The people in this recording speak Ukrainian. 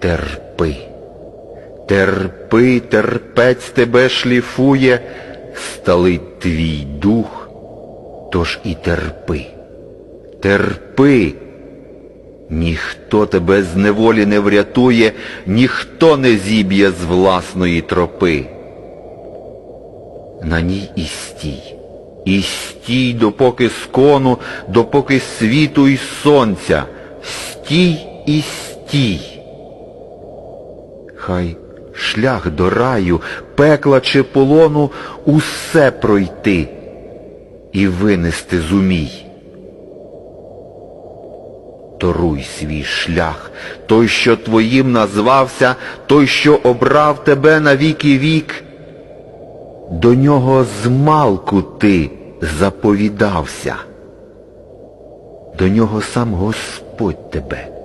терпи. Терпи, терпець тебе шліфує, сталить твій дух, тож і терпи. Терпи. Ніхто тебе з неволі не врятує, ніхто не зіб'є з власної тропи. На ній і стій, і стій, допоки скону, допоки світу і сонця. Стій і стій. Хай шлях до раю, пекла чи полону усе пройти і винести зумій. Торуй свій шлях, той, що твоїм назвався, той, що обрав тебе на віки вік. До нього змалку ти заповідався. До нього сам Господь тебе